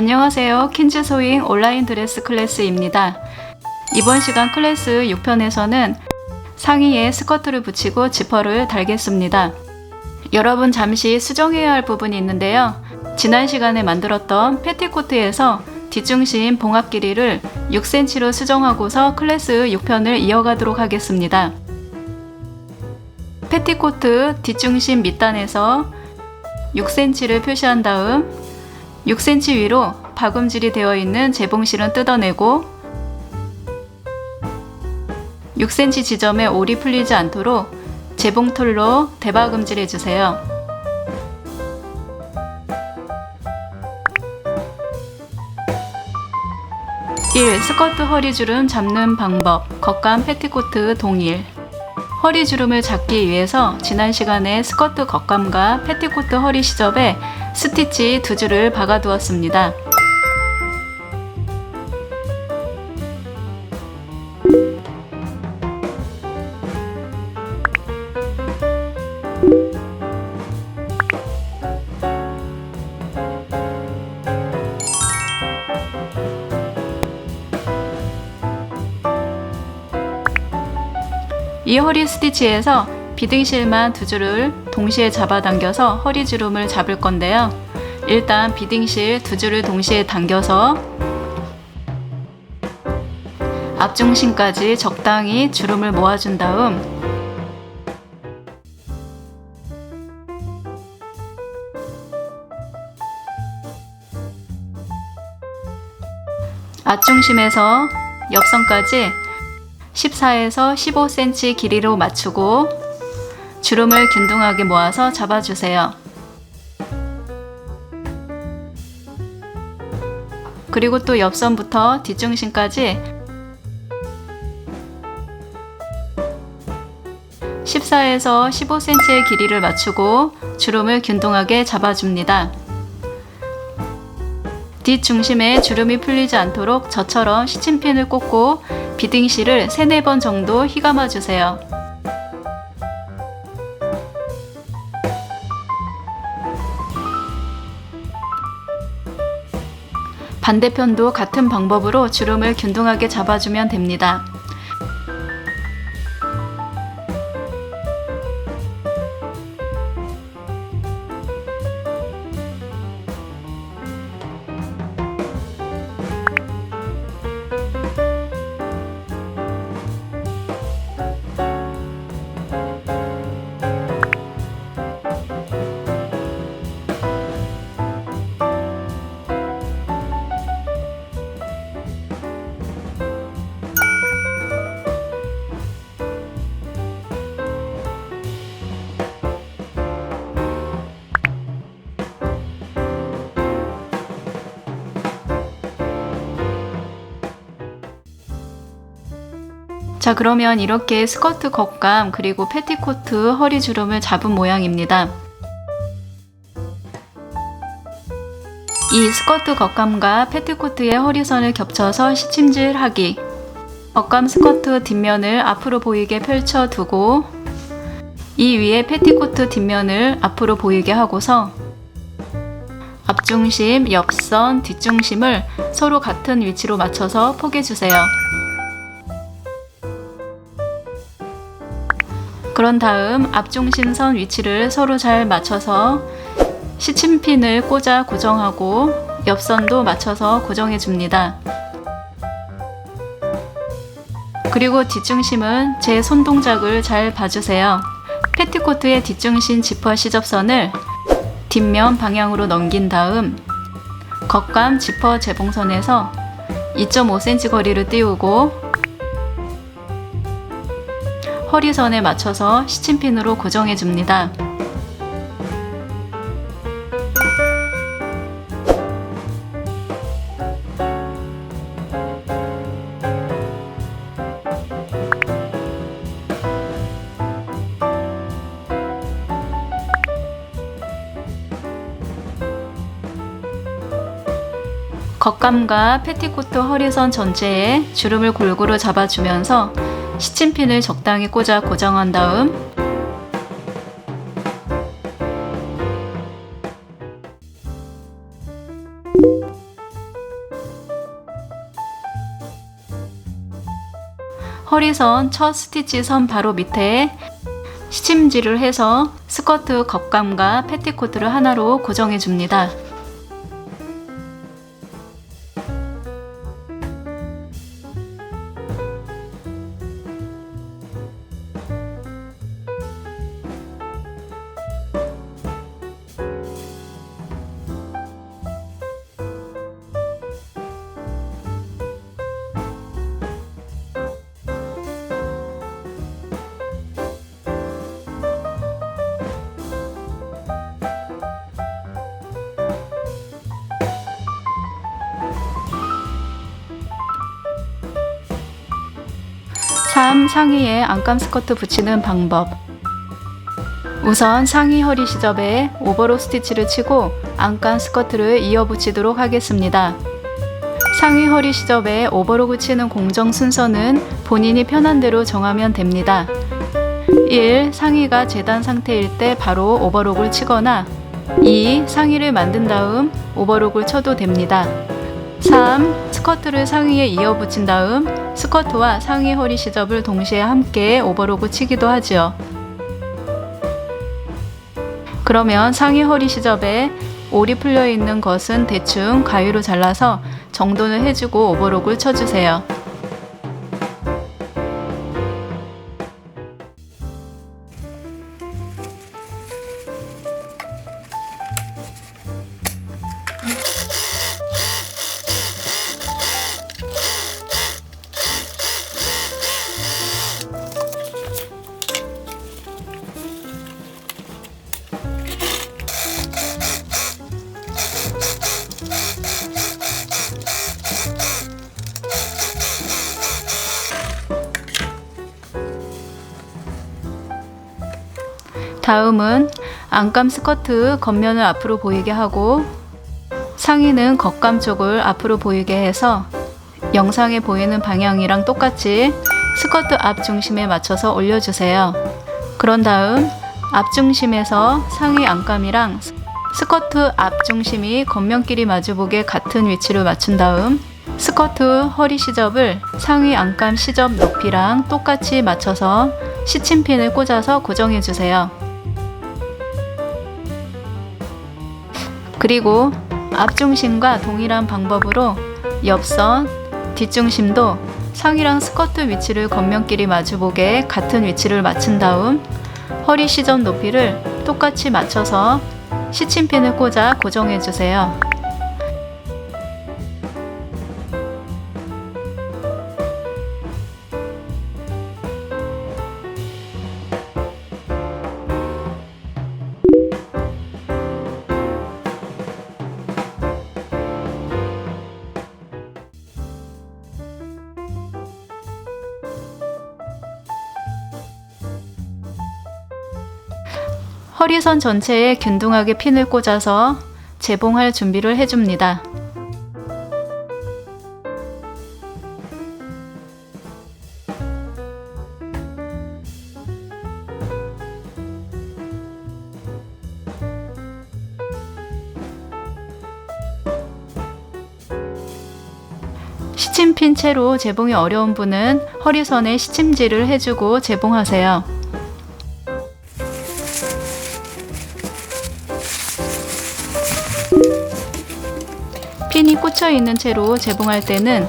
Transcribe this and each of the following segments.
안녕하세요. 킨즈 소잉 온라인 드레스 클래스입니다. 이번 시간 클래스 6편에서는 상의에 스커트를 붙이고 지퍼를 달겠습니다. 여러분 잠시 수정해야 할 부분이 있는데요. 지난 시간에 만들었던 패티코트에서 뒷중심 봉합 길이를 6cm로 수정하고서 클래스 6편을 이어가도록 하겠습니다. 패티코트 뒷중심 밑단에서 6cm를 표시한 다음 6cm 위로 박음질이 되어 있는 재봉실은 뜯어내고 6cm 지점에 올이 풀리지 않도록 재봉틀로 대박음질 해주세요. 1. 스커트 허리주름 잡는 방법 겉감 패티코트 동일 허리주름을 잡기 위해서 지난 시간에 스커트 겉감과 패티코트 허리 시접에 스티치 두 줄을 박아 두었습니다. 이 허리 스티치에서 비딩실만 두 줄을 동시에 잡아당겨서 허리 주름을 잡을 건데요. 일단 비딩실 두 줄을 동시에 당겨서 앞중심까지 적당히 주름을 모아준 다음 앞중심에서 옆선까지 14에서 15cm 길이로 맞추고 주름을 균등하게 모아서 잡아주세요. 그리고 또 옆선부터 뒷중심까지 14에서 15cm의 길이를 맞추고 주름을 균등하게 잡아줍니다. 뒷중심에 주름이 풀리지 않도록 저처럼 시침핀을 꽂고 비딩실을 3, 4번 정도 휘감아 주세요. 반대편도 같은 방법으로 주름을 균등하게 잡아주면 됩니다. 자 그러면 이렇게 스커트 겉감 그리고 패티코트 허리 주름을 잡은 모양입니다. 이 스커트 겉감과 패티코트의 허리선을 겹쳐서 시침질하기 겉감 스커트 뒷면을 앞으로 보이게 펼쳐두고 이 위에 패티코트 뒷면을 앞으로 보이게 하고서 앞중심, 옆선, 뒷중심을 서로 같은 위치로 맞춰서 포개주세요. 그런 다음 앞중심선 위치를 서로 잘 맞춰서 시침핀을 꽂아 고정하고 옆선도 맞춰서 고정해 줍니다. 그리고 뒷중심은 제 손동작을 잘 봐주세요. 패티코트의 뒷중심 지퍼 시접선을 뒷면 방향으로 넘긴 다음 겉감 지퍼 재봉선에서 2.5cm 거리를 띄우고 허리선에 맞춰서 시침핀으로 고정해 줍니다. 겉감과 패티코트 허리선 전체에 주름을 골고루 잡아주면서 시침핀을 적당히 꽂아 고정한 다음 허리선 첫 스티치 선 바로 밑에 시침질을 해서 스커트 겉감과 패티코트를 하나로 고정해 줍니다. 삼 상의에 안감 스커트 붙이는 방법. 우선 상의 허리 시접에 오버로 스티치를 치고 안감 스커트를 이어 붙이도록 하겠습니다. 상의 허리 시접에 오버로 붙이는 공정 순서는 본인이 편한 대로 정하면 됩니다. 1. 상의가 재단 상태일 때 바로 오버록을 치거나 2. 상의를 만든 다음 오버록을 쳐도 됩니다. 3. 스커트를 상의에 이어 붙인 다음 스커트와 상의 허리 시접을 동시에 함께 오버록을 치기도 하지요. 그러면 상의 허리 시접에 올이 풀려 있는 것은 대충 가위로 잘라서 정돈을 해주고 오버록을 쳐주세요. 다음은 안감 스커트 겉면을 앞으로 보이게 하고 상의는 겉감 쪽을 앞으로 보이게 해서 영상에 보이는 방향이랑 똑같이 스커트 앞 중심에 맞춰서 올려주세요. 그런 다음 앞 중심에서 상의 안감이랑 스커트 앞 중심이 겉면끼리 마주보게 같은 위치를 맞춘 다음 스커트 허리 시접을 상의 안감 시접 높이랑 똑같이 맞춰서 시침핀을 꽂아서 고정해 주세요. 그리고 앞중심과 동일한 방법으로 옆선, 뒷중심도 상의랑 스커트 위치를 겉면끼리 마주보게 같은 위치를 맞춘 다음 허리 시접 높이를 똑같이 맞춰서 시침핀을 꽂아 고정해 주세요. 허리선 전체에 균등하게 핀을 꽂아서 재봉할 준비를 해줍니다. 시침 핀 채로 재봉이 어려운 분은 허리선에 시침질을 해주고 재봉하세요. 꽂혀 있는 채로 재봉할 때는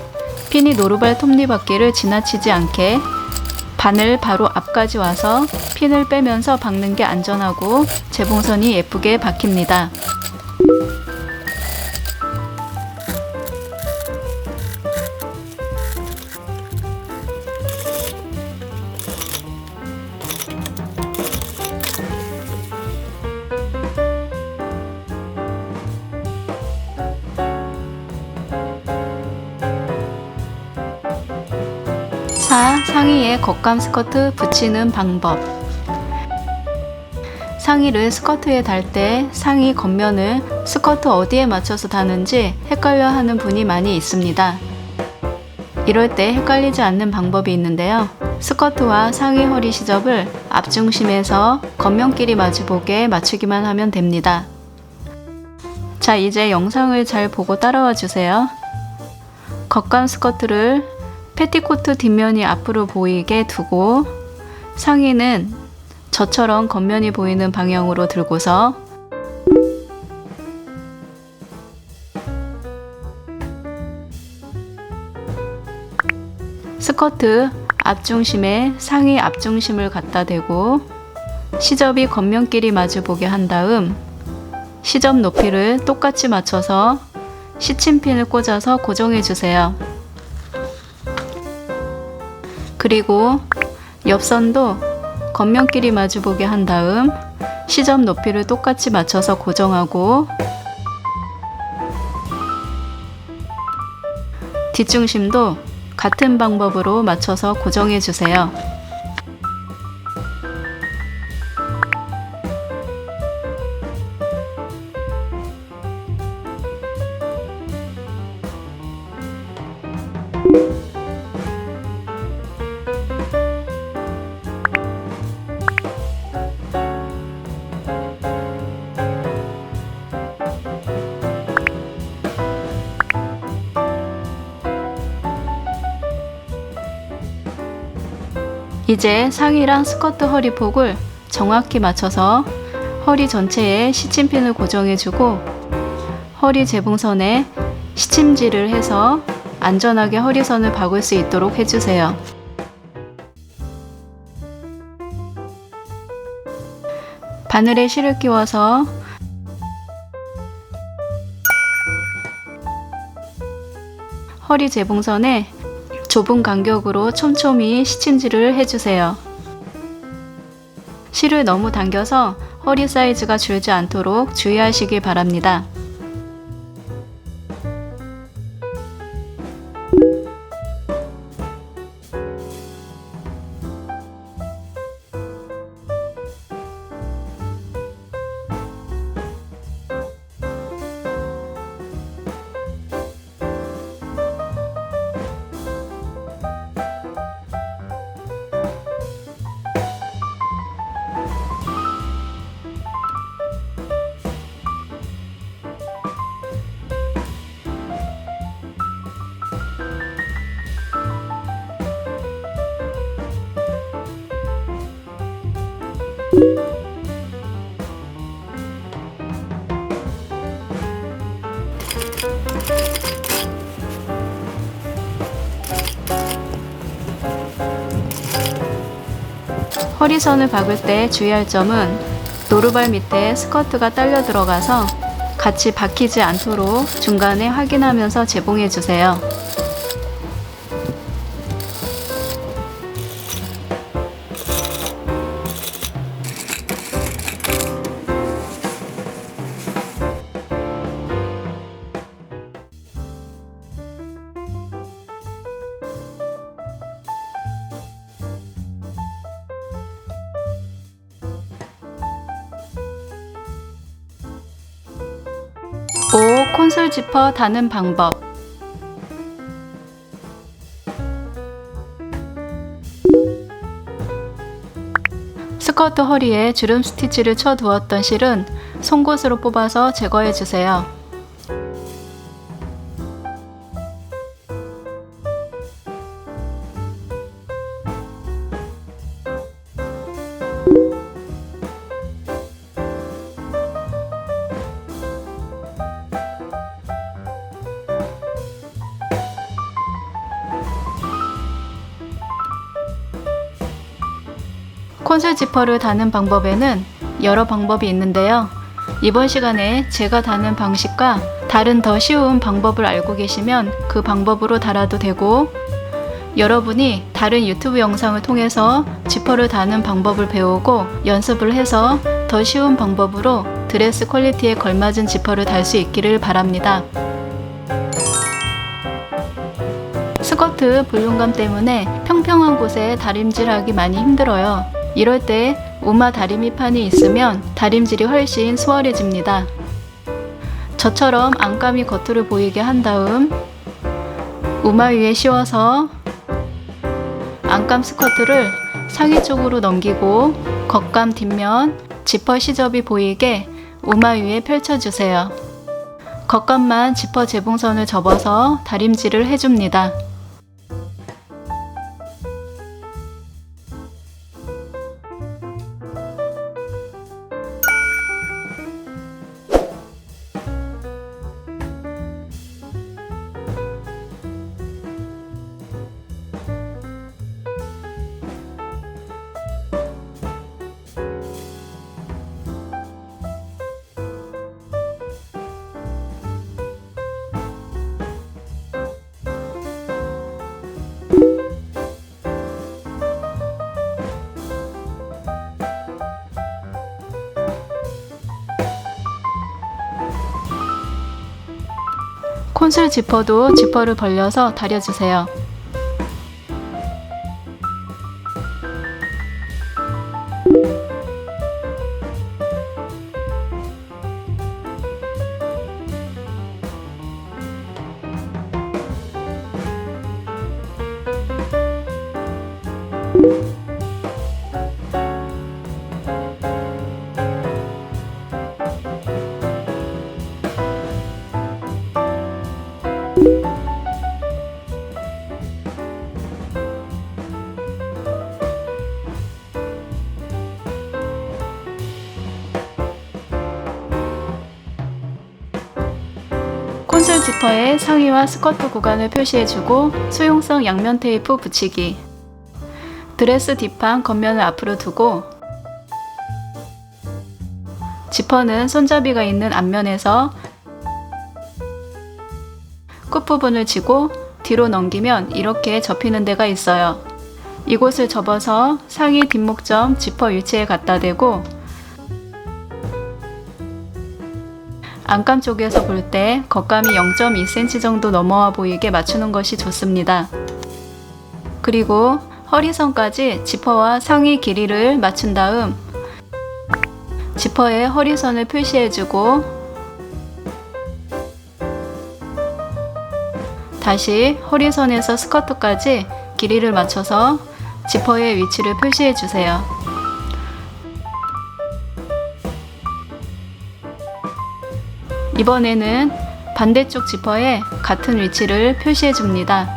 핀이 노루발 톱니바퀴를 지나치지 않게 바늘 바로 앞까지 와서 핀을 빼면서 박는 게 안전하고 재봉선이 예쁘게 박힙니다. 상의에 겉감 스커트 붙이는 방법 상의를 스커트에 달 때 상의 겉면을 스커트 어디에 맞춰서 다는지 헷갈려 하는 분이 많이 있습니다. 이럴 때 헷갈리지 않는 방법이 있는데요. 스커트와 상의 허리 시접을 앞중심에서 겉면끼리 마주보게 맞추기만 하면 됩니다. 자, 이제 영상을 잘 보고 따라와 주세요. 겉감 스커트를 패티코트 뒷면이 앞으로 보이게 두고 상의는 저처럼 겉면이 보이는 방향으로 들고서 스커트 앞중심에 상의 앞중심을 갖다 대고 시접이 겉면끼리 마주보게 한 다음 시접 높이를 똑같이 맞춰서 시침핀을 꽂아서 고정해 주세요. 그리고 옆선도 겉면끼리 마주보게 한 다음 시접 높이를 똑같이 맞춰서 고정하고 뒷중심도 같은 방법으로 맞춰서 고정해 주세요. 이제 상의랑 스커트 허리 폭을 정확히 맞춰서 허리 전체에 시침핀을 고정해주고 허리 재봉선에 시침질을 해서 안전하게 허리선을 박을 수 있도록 해주세요. 바늘에 실을 끼워서 허리 재봉선에 좁은 간격으로 촘촘히 시침질을 해주세요. 실을 너무 당겨서 허리 사이즈가 줄지 않도록 주의하시기 바랍니다. 허리선을 박을 때 주의할 점은 노루발 밑에 스커트가 딸려 들어가서 같이 박히지 않도록 중간에 확인하면서 재봉해 주세요. 지퍼 다는 방법 스커트 허리에 주름 스티치를 쳐 두었던 실은 송곳으로 뽑아서 제거해 주세요. 콘솔 지퍼를 다는 방법에는 여러 방법이 있는데요. 이번 시간에 제가 다는 방식과 다른 더 쉬운 방법을 알고 계시면 그 방법으로 달아도 되고 여러분이 다른 유튜브 영상을 통해서 지퍼를 다는 방법을 배우고 연습을 해서 더 쉬운 방법으로 드레스 퀄리티에 걸맞은 지퍼를 달 수 있기를 바랍니다. 스커트 볼륨감 때문에 평평한 곳에 다림질하기 많이 힘들어요. 이럴 때 우마 다리미 판이 있으면 다림질이 훨씬 수월해집니다. 저처럼 안감이 겉으로 보이게 한 다음 우마 위에 씌워서 안감 스커트를 상의 쪽으로 넘기고 겉감 뒷면 지퍼 시접이 보이게 우마 위에 펼쳐주세요. 겉감만 지퍼 재봉선을 접어서 다림질을 해줍니다. 콘솔 지퍼도 지퍼를 벌려서 다려주세요. 지퍼에 상의와 스커트 구간을 표시해주고 수용성 양면 테이프 붙이기 드레스 뒷판 겉면을 앞으로 두고 지퍼는 손잡이가 있는 앞면에서 끝부분을 쥐고 뒤로 넘기면 이렇게 접히는 데가 있어요. 이곳을 접어서 상의 뒷목점 지퍼 위치에 갖다 대고 안감 쪽에서 볼 때 겉감이 0.2cm 정도 넘어와 보이게 맞추는 것이 좋습니다. 그리고 허리선까지 지퍼와 상의 길이를 맞춘 다음 지퍼에 허리선을 표시해주고 다시 허리선에서 스커트까지 길이를 맞춰서 지퍼의 위치를 표시해주세요. 이번에는 반대쪽 지퍼에 같은 위치를 표시해 줍니다.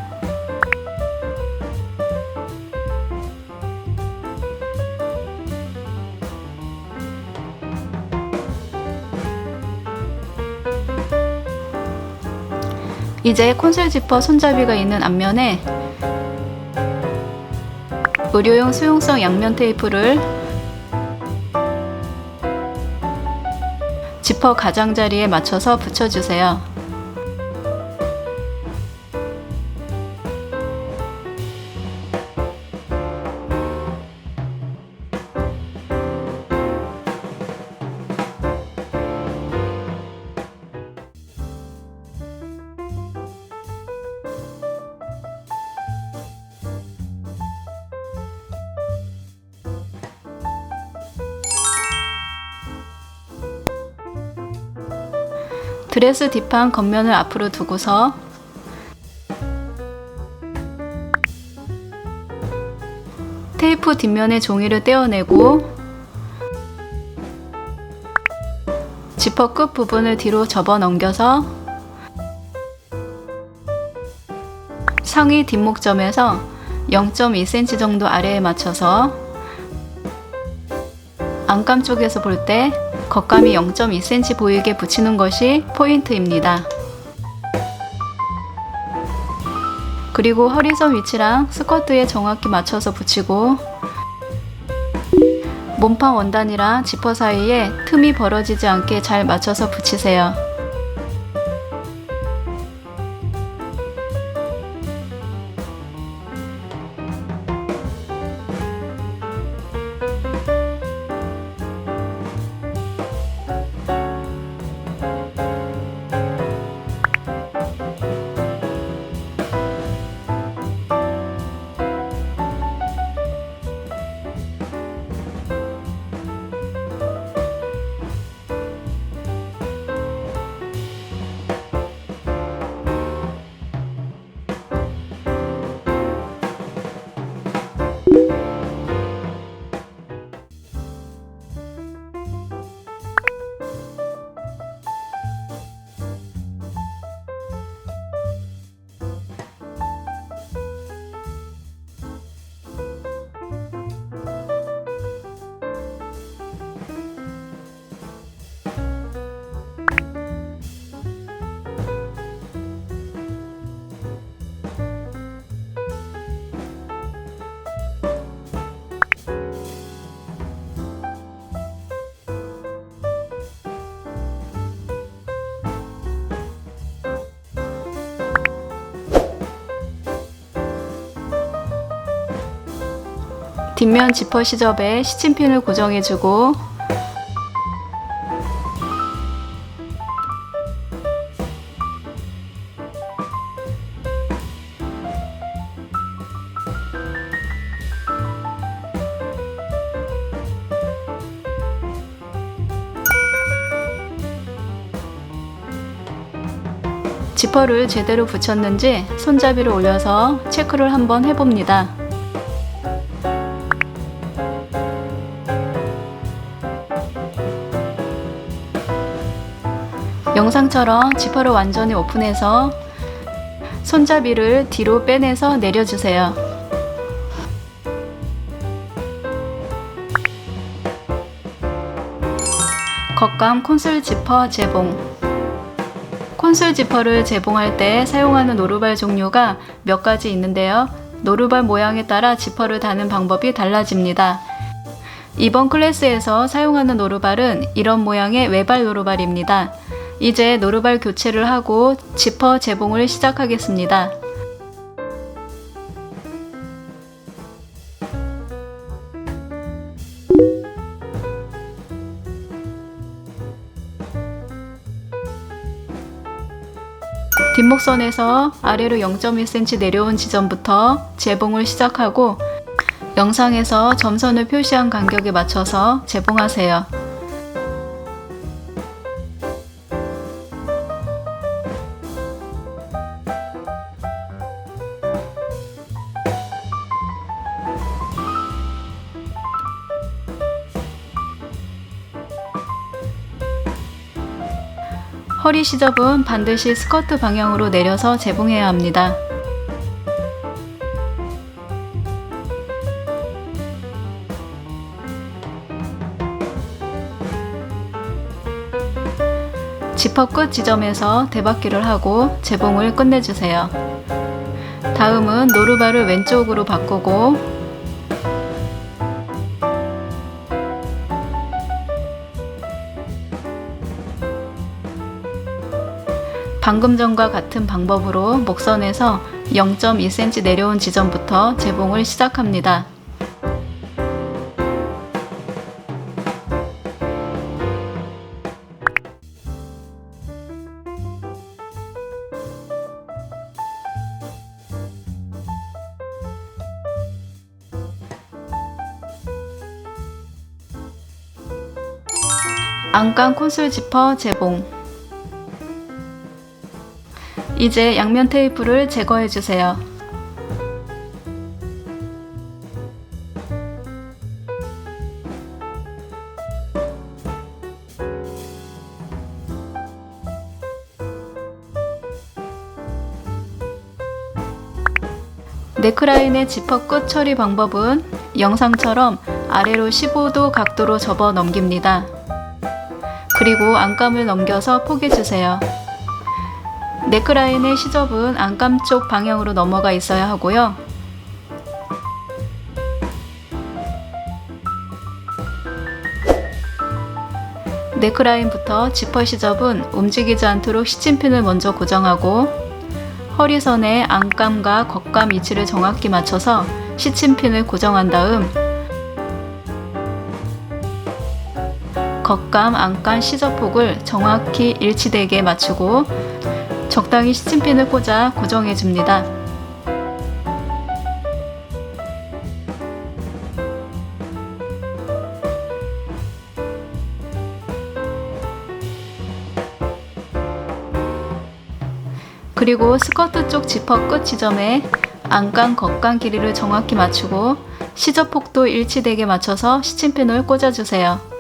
이제 콘솔 지퍼 손잡이가 있는 앞면에 의료용 수용성 양면 테이프를 지퍼 가장자리에 맞춰서 붙여주세요. 드레스 뒷판 겉면을 앞으로 두고서 테이프 뒷면의 종이를 떼어내고 지퍼 끝 부분을 뒤로 접어 넘겨서 상의 뒷목점에서 0.2cm 정도 아래에 맞춰서 안감 쪽에서 볼때 겉감이 0.2cm 보이게 붙이는 것이 포인트입니다. 그리고 허리선 위치랑 스커트에 정확히 맞춰서 붙이고 몸판 원단이랑 지퍼 사이에 틈이 벌어지지 않게 잘 맞춰서 붙이세요. 뒷면 지퍼 시접에 시침핀을 고정해주고 지퍼를 제대로 붙였는지 손잡이를 올려서 체크를 한번 해봅니다. 영상처럼 지퍼를 완전히 오픈해서 손잡이를 뒤로 빼내서 내려주세요. 겉감 콘솔 지퍼 제봉 콘솔 지퍼를 제봉할 때 사용하는 노루발 종류가 몇 가지 있는데요. 노루발 모양에 따라 지퍼를 다는 방법이 달라집니다. 이번 클래스에서 사용하는 노루발은 이런 모양의 외발 노루발입니다. 이제 노루발 교체를 하고 지퍼 제봉을 시작하겠습니다. 뒷목선에서 아래로 0.1cm 내려온 지점부터 재봉을 시작하고 영상에서 점선을 표시한 간격에 맞춰서 재봉하세요. 허리 시접은 반드시 스커트 방향으로 내려서 재봉해야 합니다. 지퍼 끝 지점에서 대박기를 하고 재봉을 끝내주세요. 다음은 노루발을 왼쪽으로 바꾸고 방금 전과 같은 방법으로 목선에서 0.2cm 내려온 지점부터 재봉을 시작합니다. 안감 콘솔 지퍼 재봉 이제 양면 테이프를 제거해 주세요. 네크라인의 지퍼 끝 처리 방법은 영상처럼 아래로 15도 각도로 접어 넘깁니다. 그리고 안감을 넘겨서 포개주세요. 네크라인의 시접은 안감 쪽 방향으로 넘어가 있어야 하고요. 네크라인부터 지퍼 시접은 움직이지 않도록 시침핀을 먼저 고정하고 허리선에 안감과 겉감 위치를 정확히 맞춰서 시침핀을 고정한 다음 겉감, 안감 시접폭을 정확히 일치되게 맞추고 적당히 시침핀을 꽂아 고정해 줍니다. 그리고 스커트 쪽 지퍼 끝 지점에 안감, 겉감 길이를 정확히 맞추고 시접폭도 일치되게 맞춰서 시침핀을 꽂아주세요.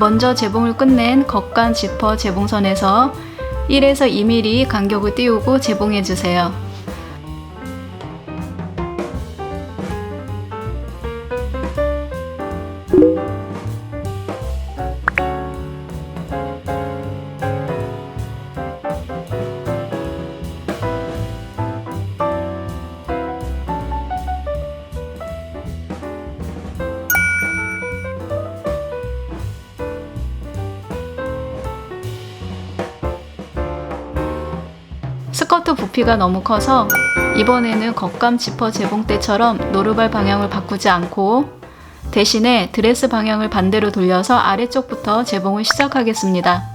먼저 재봉을 끝낸 겉간 지퍼 재봉선에서 1에서 2mm 간격을 띄우고 재봉해 주세요. 부피가 너무 커서 이번에는 겉감 지퍼 재봉 때처럼 노루발 방향을 바꾸지 않고 대신에 드레스 방향을 반대로 돌려서 아래쪽부터 재봉을 시작하겠습니다.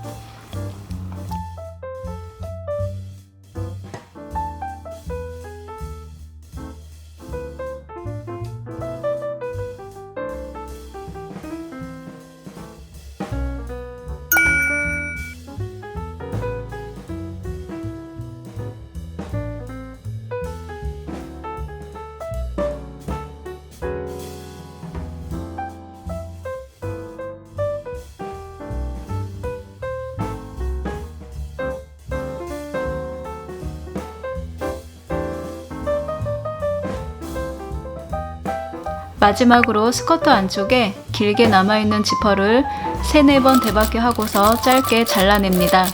마지막으로 스커트 안쪽에 길게 남아있는 지퍼를 3, 4번 대박기 하고서 짧게 잘라냅니다.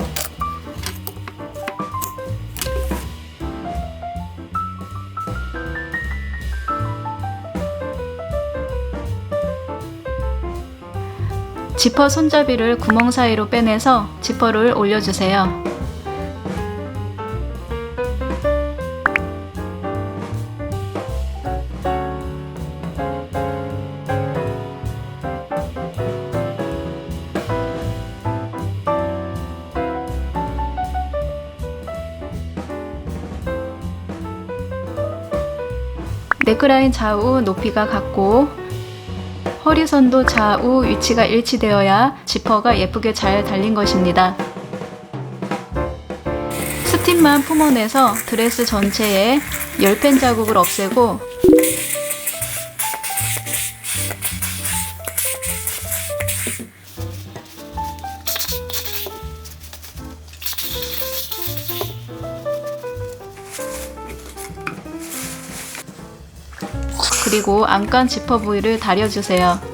지퍼 손잡이를 구멍 사이로 빼내서 지퍼를 올려주세요. 네크라인 좌우 높이가 같고 허리선도 좌우 위치가 일치되어야 지퍼가 예쁘게 잘 달린 것입니다. 스팀만 품어내서 드레스 전체에 열팬 자국을 없애고 그리고 안간 지퍼 부위를 다려주세요.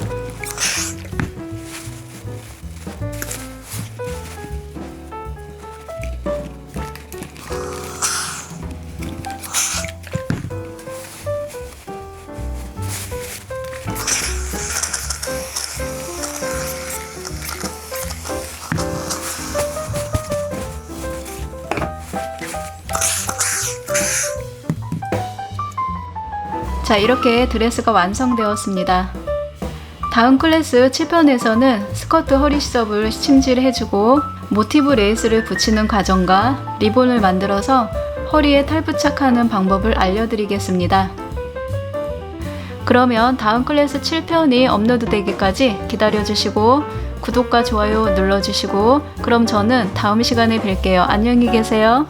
자, 이렇게 드레스가 완성되었습니다. 다음 클래스 7편에서는 스커트 허리 시접을 침질해주고 모티브 레이스를 붙이는 과정과 리본을 만들어서 허리에 탈부착하는 방법을 알려드리겠습니다. 그러면 다음 클래스 7편이 업로드되기까지 기다려주시고 구독과 좋아요 눌러주시고 그럼 저는 다음 시간에 뵐게요. 안녕히 계세요.